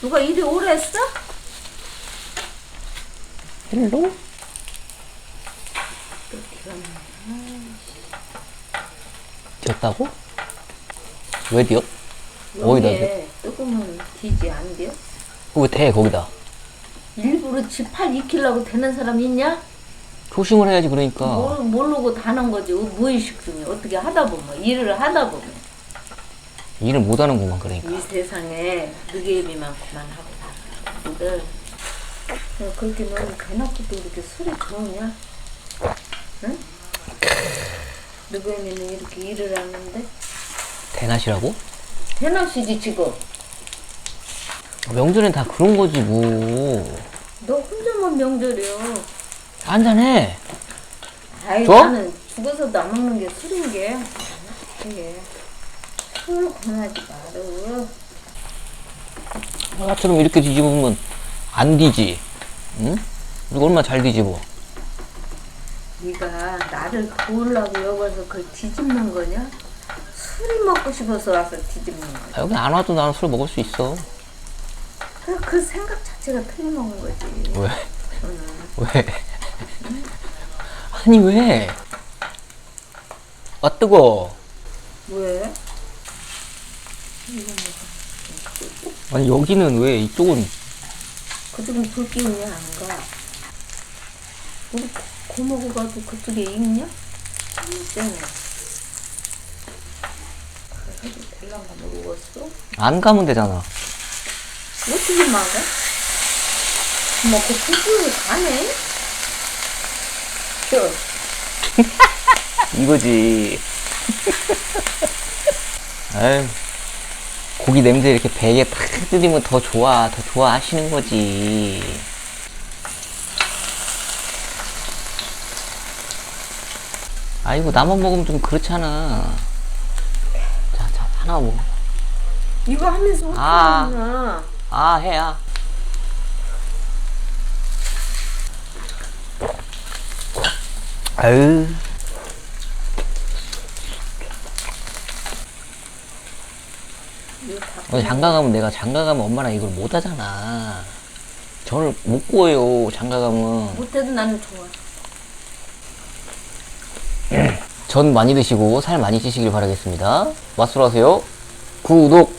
누가 이리 오랬어? 헬로? 뛰었다고? 왜 뛰어? 어디다 여기에 뜨거우면 뒤지 안 돼? 왜 대, 거기다? 일부러 지팔 익히려고 되는 사람 있냐? 조심을 해야지, 그러니까. 뭘, 모르고 다는 거지. 무의식 중에 어떻게 하다 보면 일을 하다 보면 일을 못 하는구만, 그러니까. 이 세상에 느개비만 그만하고 살아들 그렇게 너는 대낮부터 이렇게 술이 좋으냐? 응? 느개미는 이렇게 일을 하는데 대낮이라고? 대낮이지 지금 명절엔 다 그런 거지, 뭐. 너 혼자만 명절이요 한잔해. 아이 줘? 나는 죽어서도 안 먹는 게 술인 게 이게 권하지 마라 나처럼 이렇게 뒤집으면 안 뒤지. 응? 이거 얼마나 잘 뒤집어. 네가 나를 도우려고 여기 와서 그걸 뒤집는 거냐? 술이 먹고 싶어서 와서 뒤집는 거야. 아, 여기 안 와도 나는 술 먹을 수 있어. 그, 그 생각 자체가 틀려먹은 거지. 왜? 왜? 아니, 왜? 아, 뜨거. 왜? 아니, 여기는 왜, 이쪽은. 그쪽은 불기 왜안 가? 우리 고- 고모고 가도 그쪽에 있냐? 있잖아. 모르겠어? 안 가면 되잖아. 어떻게 막아? 뭐, 그 그쪽에 가네? 저, 이거지. 아유, 고기 냄새 이렇게 배에 탁 들이면 더 좋아, 더 좋아하시는 거지. 아이고, 나만 먹으면 좀 그렇잖아. 자, 자, 하나 먹어. 이거 하면서 어떻게 아. 아, 해야. 아유. 이거 다 어, 장가 가면 내가 장가 가면 엄마랑 이걸 못 하잖아. 전을 못 구워요, 장가 가면. 못해도 나는 좋아. 전 많이 드시고 살 많이 찌시길 바라겠습니다. 맛으로 하세요. 구독!